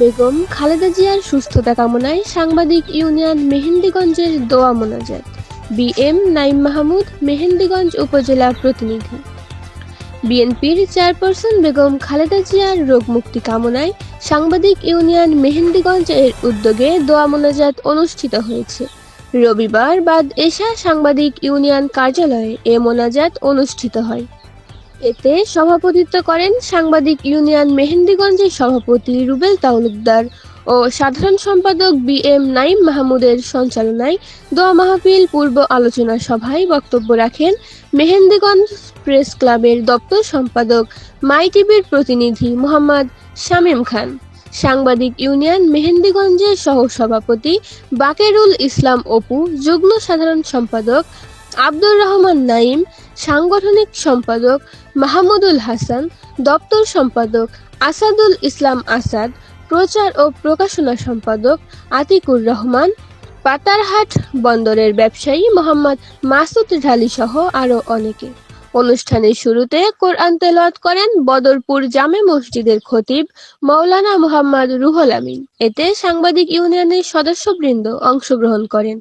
বেগম, খালেদা জিয়ার সুস্থতা কামনায় সাংবাদিক ইউনিয়ন মেহেন্দিগঞ্জের দোয়া মোনাজাত। বি এম নাইম মাহমুদ, মেহেন্দিগঞ্জ উপজেলা প্রতিনিধি। বিএনপির চেয়ারপারসন বেগম খালেদা জিয়ার রোগ মুক্তি কামনায় সাংবাদিক ইউনিয়ন মেহেন্দিগঞ্জ এর উদ্যোগে দোয়া মোনাজাত অনুষ্ঠিত হয়েছে। রবিবার বাদ এশা সাংবাদিক ইউনিয়ন কার্যালয়ে এ মোনাজাত অনুষ্ঠিত হয়। এতে সভাপতিত্ব করেন সাংবাদিক ইউনিয়ন মেহেন্দিগঞ্জের সভাপতি রুবেল তালুকদার ও সাধারণ সম্পাদক বি এম নাইম মাহমুদের সঞ্চালনায় দোয়া মাহফিল পূর্ব আলোচনা সভায় বক্তব্য রাখেন মেহেন্দিগঞ্জ প্রেস ক্লাবের দপ্তর সম্পাদক মাই টিভির প্রতিনিধি মোহাম্মদ শামীম খান, সাংবাদিক ইউনিয়ন মেহেন্দিগঞ্জের সহ সভাপতি বাকেরুল ইসলাম অপু, যুগ্ম সাধারণ সম্পাদক আব্দুর রহমান নাইম সাংগঠনিক সম্পাদক মাহমুদুল হাসান, দপ্তর সম্পাদক আসাদুল ইসলাম আসাদ, প্রচার ও প্রকাশনা সম্পাদক আতিকুর রহমান, পাতারহাট বন্দরের ব্যবসায়ী মোহাম্মদ মাসুদ ঢালি সহ আরও অনেকে। অনুষ্ঠানের শুরুতে কোরআন তেলাওয়াত করেন বদরপুর জামে মসজিদের খতিব মৌলানা মোহাম্মদ রুহল আমিন। এতে সাংবাদিক ইউনিয়নের সদস্যবৃন্দ অংশগ্রহণ করেন।